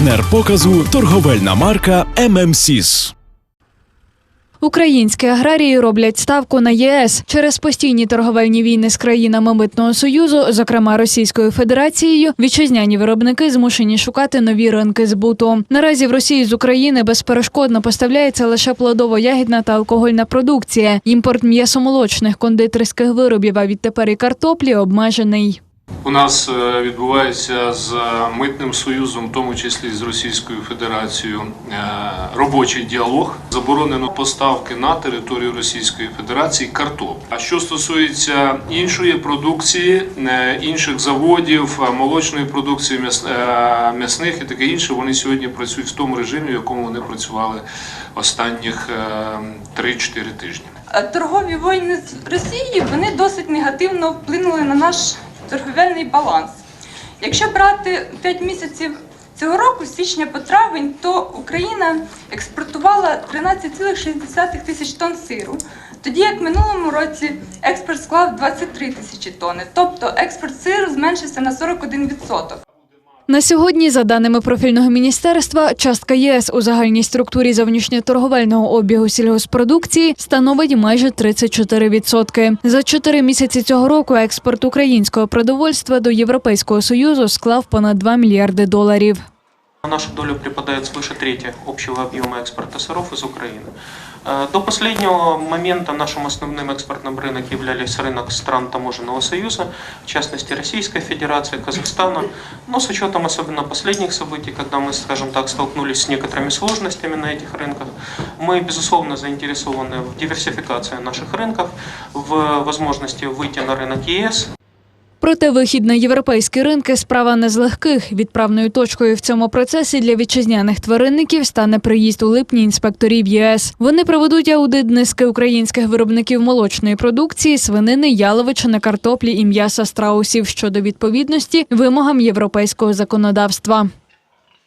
Партнер показу торговельна марка ММСІС. Українські аграрії роблять ставку на ЄС через постійні торговельні війни з країнами митного союзу, зокрема Російською Федерацією. Вітчизняні виробники змушені шукати нові ринки збуту. Наразі в Росії з України безперешкодно поставляється лише плодово-ягідна та алкогольна продукція. Імпорт м'ясомолочних кондитерських виробів, а відтепер і картоплі обмежений. У нас е, відбувається з митним союзом, в тому числі з Російською Федерацією, е, робочий діалог. Заборонено поставки на територію Російської Федерації картоп. А що стосується іншої продукції, е, інших заводів, молочної продукції, м'ясних і таке інше, вони сьогодні працюють в тому режимі, в якому вони працювали останніх е, 3-4 тижні. Торгові війни з Росією вони досить негативно вплинули на наш торговельний баланс. Якщо брати 5 місяців цього року, з січня по травень, то Україна експортувала 13,6 тисяч тонн сиру. Тоді як в минулому році експорт склав 23 тисячі тонни, тобто експорт сиру зменшився на 41%. На сьогодні, за даними профільного міністерства, частка ЄС у загальній структурі зовнішньоторговельного обігу сільгоспродукції становить майже 34%. За чотири місяці цього року експорт українського продовольства до Європейського союзу склав понад 2 мільярди доларів. На нашу долю припадает свыше трети общего объема экспорта сыров из Украины. Э, До последнего момента нашим основным экспортным рынок являлись рынок стран Таможенного союза, в частности Российской Федерации, Казахстана. Но с учетом особенно последних событий, когда мы, скажем так, столкнулись с некоторыми сложностями на этих рынках, мы, безусловно, заинтересованы в диверсификации наших рынков, в возможности выйти на рынок ЕС, Проте вихід на європейські ринки справа не з легких. Відправною точкою в цьому процесі для вітчизняних тваринників стане приїзд у липні інспекторів ЄС. Вони проведуть аудит низки українських виробників молочної продукції, свинини, яловичини, картоплі і м'яса страусів щодо відповідності вимогам європейського законодавства.